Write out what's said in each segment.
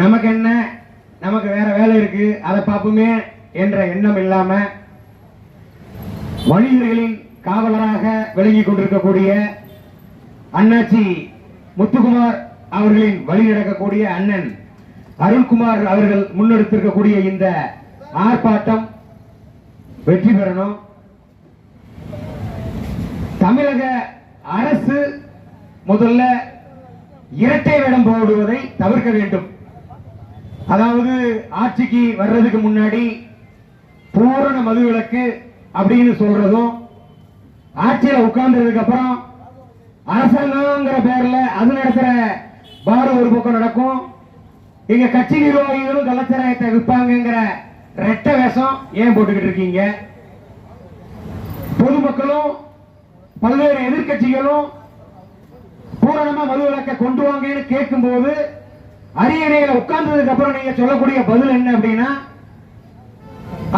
நமக்கு என்ன நமக்கு வேற வேலை இருக்கு. அதை பார்ப்போமே என்ற எண்ணம் இல்லாம வணிகர்களின் காவலராக விளங்கி கொண்டிருக்கக்கூடிய அண்ணாச்சி முத்துக்குமார் அவர்களின் வழி நடக்கக்கூடிய அண்ணன் அருண்குமார் அவர்கள் முன்னெடுத்திருக்கக்கூடிய இந்த ஆர்ப்பாட்டம் வெற்றி பெறணும். தமிழக அரசு முதல்ல இரட்டை வேடம் போடுவதை தவிர்க்க வேண்டும். அதாவது ஆட்சிக்கு வர்றதுக்கு முன்னாடி பூரண மது விளக்கு அப்படின்னு சொல்றதும் ஆட்சியில உட்கார்ந்ததுக்கு அப்புறம் அரசாங்கங்கிற பேர்ல அது நடத்துற பாரு ஒரு பக்கம் நடக்கும். எங்க கட்சி நிர்வாகிகளும் கள்ளச்சாராயத்தை விற்பாங்கங்கிற ரெட்ட வேஷம் ஏன் போட்டுக்கிட்டு இருக்கீங்க? பொதுமக்களும் பல்வேறு எதிர்க்கட்சிகளும் பூரணமா மது விளக்க கொண்டு வாங்கன்னு கேட்கும்போது அரியணையில உட்கார்ந்ததுக்கு அப்புறம் நீங்க சொல்லக்கூடிய பதில் என்ன அப்படின்னா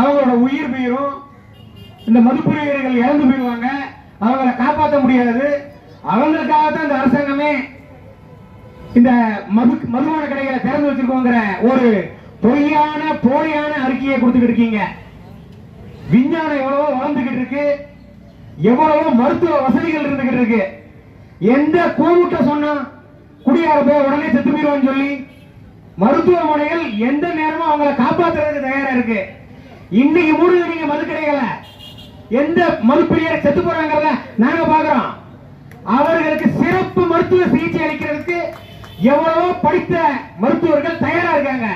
அவங்களோட உயிர் போயிரும். இந்த மதுப்புரியர்கள் இறந்து போயிடுவாங்க. அவங்கள காப்பாற்ற முடியாது. அவங்களுக்காக தான் இந்த அரசாங்கமே இந்த மது மதுபான கடைகளை திறந்து வச்சிருக்கோங்கிற ஒரு பொய்யான போலியான அறிக்கையை கொடுத்துக்கிட்டு இருக்கீங்க. விஞ்ஞானம் எவ்வளவோ வளர்ந்துகிட்டு இருக்கு. எவ்வளவோ மருத்துவ வசதிகள் இருந்துகிட்டு இருக்கு. எந்த கூமுட்ட சொன்னா குடியார போய் உடனே செத்து போயிடுவான்னு சொல்லி மருத்துவமனைகள் எந்த நேரமும் அவங்கள காப்பாத்துறதுக்கு தயாரா இருக்கு. இன்னைக்கு மூடுங்க நீங்க மதுக்கடைகளை எந்த மதுப்பிரியர் செத்து போறாங்கிறத நாங்க பாக்குறோம். அவர்களுக்கு சிறப்பு மருத்துவ சிகிச்சை அளிக்கிறதுக்கு எவ்வளவோ படித்த மருத்துவர்கள் தயாரா இருக்காங்க.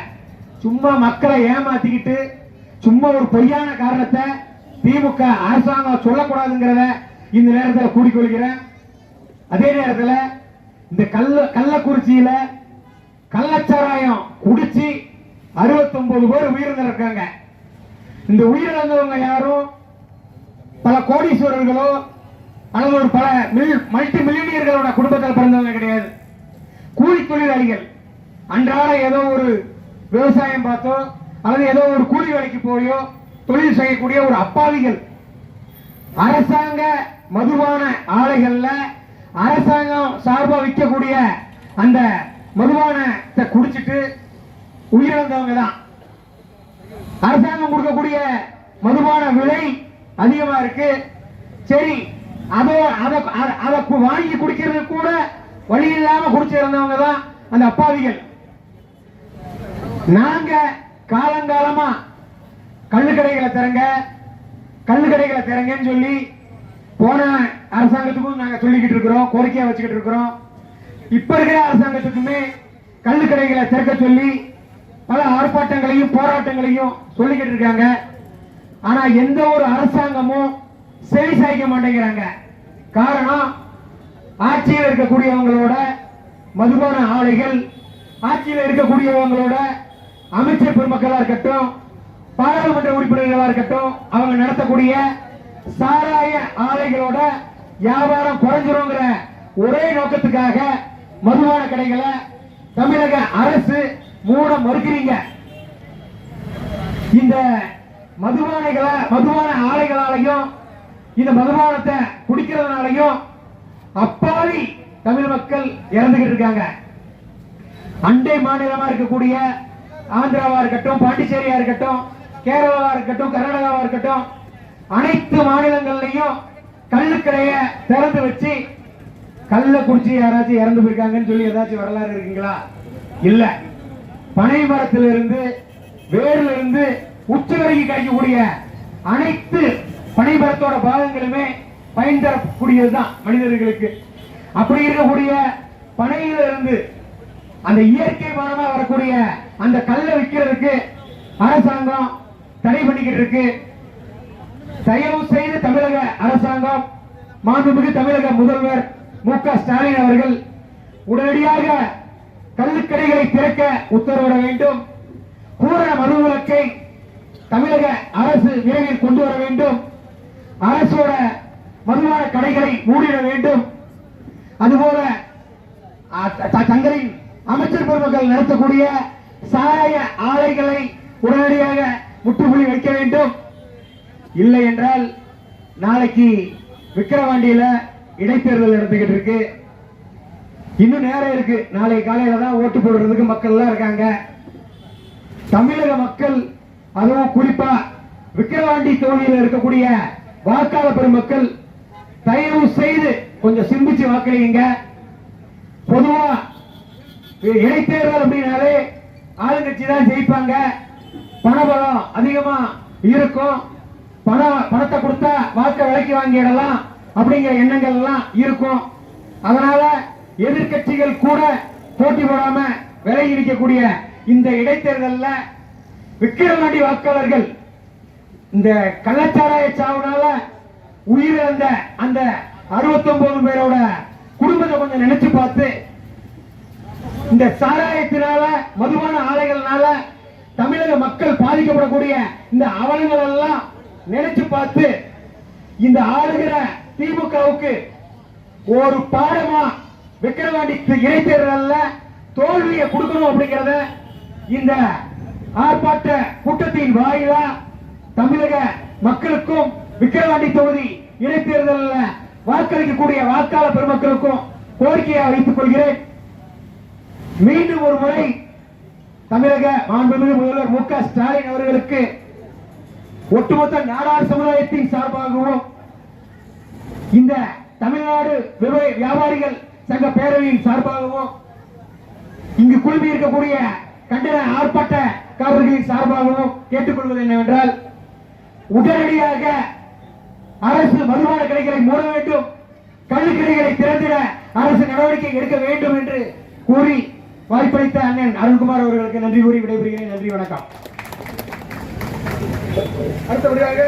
சும்மா மக்களை ஏமாத்திக்கிட்டு சும்மா ஒரு பொய்யான காரணத்தை திமுக அரசாங்கம் சொல்லக்கூடாதுங்கிறத இந்த நேரத்தில் கூடிக்கொள்கிறேன் அதே நேரத்தில் இந்த கள்ள கள்ளக்குறிச்சியில கள்ளச்சாராயம் குடிச்சு 69 பேர் உயிரிழந்திருக்காங்க. இந்த உயிரிழந்தவங்க யாரும் பல கோடீஸ்வரர்களோ அல்லது ஒரு பல மில் மல்டி மில்லியனியர்களோட குடும்பத்தில் பிறந்தவங்க கிடையாது. கூலி தொழிலாளிகள். அன்றாட ஏதோ ஒரு விவசாயம் பார்த்தோ அல்லது ஏதோ ஒரு கூலி வேலைக்கு போயோ தொழில் செய்யக்கூடிய ஒரு அப்பாவிகள். அரசாங்க மதுபான ஆலைகள்ல அரசாங்கம் சார்பா விற்கக்கூடிய அந்த மதுபானத்தை குடிச்சிட்டு உயிரிழந்தவங்க தான். அரசாங்கம் கொடுக்கக்கூடிய மதுபான விலை அதிகமா இருக்கு. சரி அதோ அதை அதை- அதை வாங்கி குடிக்கிறது கூட வழி இல்லாம குடிச்சிருந்தவங்க தான் அந்த அப்பாவிகள். நாங்க காலங்காலமா கள்ளுக்கடைகளை திறங்க கள்ளுக்கடைகளை திறங்கன்னு சொல்லி போன அரசாங்கத்துக்கும் நாங்க சொல்லிக்கிட்டு இருக்கிறோம் கோரிக்கையா வச்சுக்கிட்டு இருக்கிறோம். இப்ப இருக்கிற அரசாங்கத்துக்குமே கள்ளுக்கடைகளை திறக்க சொல்லி பல ஆர்ப்பாட்டங்களையும் போராட்டங்களையும் சொல்லிக்கிட்டு இருக்காங்க. ஆனா எந்த ஒரு அரசாங்கமும் செவி சாய்க்க மாட்டேங்கிறாங்க. காரணம் ஆட்சியில் இருக்கக்கூடியவங்களோட மதுபான ஆலைகள் ஆட்சியில் இருக்கக்கூடியவங்களோட அமைச்சர் பெருமக்களா இருக்கட்டும் பாராளுமன்ற உறுப்பினர்களா இருக்கட்டும் அவங்க நடத்தக்கூடிய சாராய ஆலைகளோட வியாபாரம் குறைஞ்சிருங்கிற ஒரே நோக்கத்துக்காக மதுபான கடைகளை தமிழக அரசு மூட மறுக்கிறீங்க. இந்த மதுபானைகளை மதுபான ஆலைகளாலையும் இந்த மதுபானத்தை குடிக்கிறதுனாலையும் அப்பாவி தமிழ் மக்கள் இறந்துகிட்டு இருக்காங்க. அண்டை மாநிலமா இருக்கக்கூடிய ஆந்திராவா இருக்கட்டும் பாண்டிச்சேரியா இருக்கட்டும் கேரளாவா இருக்கட்டும் கர்நாடகாவா இருக்கட்டும் அனைத்து மாநிலங்கள்லயும் கள்ளுக்கடைய திறந்து வச்சு கல்ல குடிச்சு யாராச்சும் இறந்து போயிருக்காங்கன்னு சொல்லி ஏதாச்சும் வரலாறு இருக்குங்களா? இல்ல. பனை மரத்திலிருந்து வேர்ல இருந்து உச்சி வரைக்கும் கிடைக்கக்கூடிய அனைத்து பனை மரத்தோட பாகங்களுமே பயன் தரக்கூடியதுதான் மனிதர்களுக்கு. அப்படி இருக்கக்கூடிய பனையில இருந்து அந்த இயற்கை மரமா வரக்கூடிய அந்த கல்லை விற்கிறதுக்கு அரசாங்கம் தடை பண்ணிக்கிட்டு இருக்கு. தயவு செய்து தமிழக அரசாங்கம் மாண்புமிகு தமிழக முதல்வர் மு க ஸ்டாலின் அவர்கள் உடனடியாக கள்ளுக்கடைகளை திறக்க உத்தரவிட வேண்டும். பூரண மதுவிலக்கை தமிழக அரசு விரைவில் கொண்டு வர வேண்டும். அரசோட மதுவான கடைகளை மூடிட வேண்டும். அதுபோல தங்களின் அமைச்சர் பெருமக்கள் நடத்தக்கூடிய சாராய ஆலைகளை உடனடியாக முற்றுப்புள்ளி வைக்க வேண்டும். இல்லை என்றால் நாளைக்கு விக்கிரவாண்டியில இடைத்தேர்தல் நடந்துகிட்டு இருக்கு. இன்னும் நேரம் இருக்கு. நாளை காலையில தான் ஓட்டு போடுறதுக்கு மக்கள் எல்லாம் இருக்காங்க. தமிழக மக்கள் அதுவும் குறிப்பா விக்கிரவாண்டி தொகுதியில் இருக்கக்கூடிய வாக்காளர் பெருமக்கள் தயவு செய்து கொஞ்சம் சிந்திச்சு வாக்களிங்க. பொதுவா இடைத்தேர்தல் அப்படின்னாலே ஆளுங்கட்சி தான் ஜெயிப்பாங்க. பணபலம் அதிகமா இருக்கும். பணம் பணத்தை கொடுத்தா வாழ்க்கை விலைக்கு வாங்கிடலாம் அப்படிங்கிற எண்ணங்கள் எல்லாம் இருக்கும். அதனால எதிர்க்கட்சிகள் கூட போட்டி போடாம விலகி நிற்கக்கூடிய இந்த இடைத்தேர்தலில் விக்கிரவாண்டி வாக்காளர்கள் இந்த கள்ளச்சாராய சாவுனால உயிரிழந்த அந்த 69 பேரோட குடும்பத்தை கொஞ்சம் நினைச்சு பார்த்து இந்த சாராயத்தினால மதுபான ஆலைகள்னால தமிழக மக்கள் பாதிக்கப்படக்கூடிய இந்த அவலங்கள் எல்லாம் நினைச்சு பார்த்து இந்த ஆளுகிற திமுகவுக்கு ஒரு பாடமா விக்கிரவாண்டி இடைத்தேர்தல்ல தோல்வியை கொடுக்கணும் அப்படிங்கறத இந்த ஆர்ப்பாட்ட கூட்டத்தின் வாயிலா தமிழக மக்களுக்கும் விக்கிரவாண்டி தொகுதி இடைத்தேர்தலில் வாக்களிக்கக்கூடிய வாக்காளர் பெருமக்களுக்கும் கோரிக்கையை வைத்துக் கொள்கிறேன். மீண்டும் ஒரு முறை தமிழக மாண்புமிகு முதல்வர் மு க ஸ்டாலின் அவர்களுக்கு ஒட்டுமொத்த நாடார் சமுதாயத்தின் சார்பாகவும் இந்த தமிழ்நாடு வியாபாரிகள் சங்க பேரவையின் சார்பாகவும் இங்கு குழுமி இருக்கக்கூடிய கண்டன ஆர்ப்பாட்டக்காரர்களின் சார்பாகவும் கேட்டுக்கொள்வது என்னவென்றால் உடனடியாக அரசு மதுபான கடைகளை மூட வேண்டும் கள்ளுக்கடைகளை திறந்திட அரசு நடவடிக்கை எடுக்க வேண்டும் என்று கூறி வாய்ப்பளித்த அண்ணன் அருண்குமார் அவர்களுக்கு நன்றி கூறி விடைபெறுகிறேன். நன்றி வணக்கம். அடுத்தபடியாக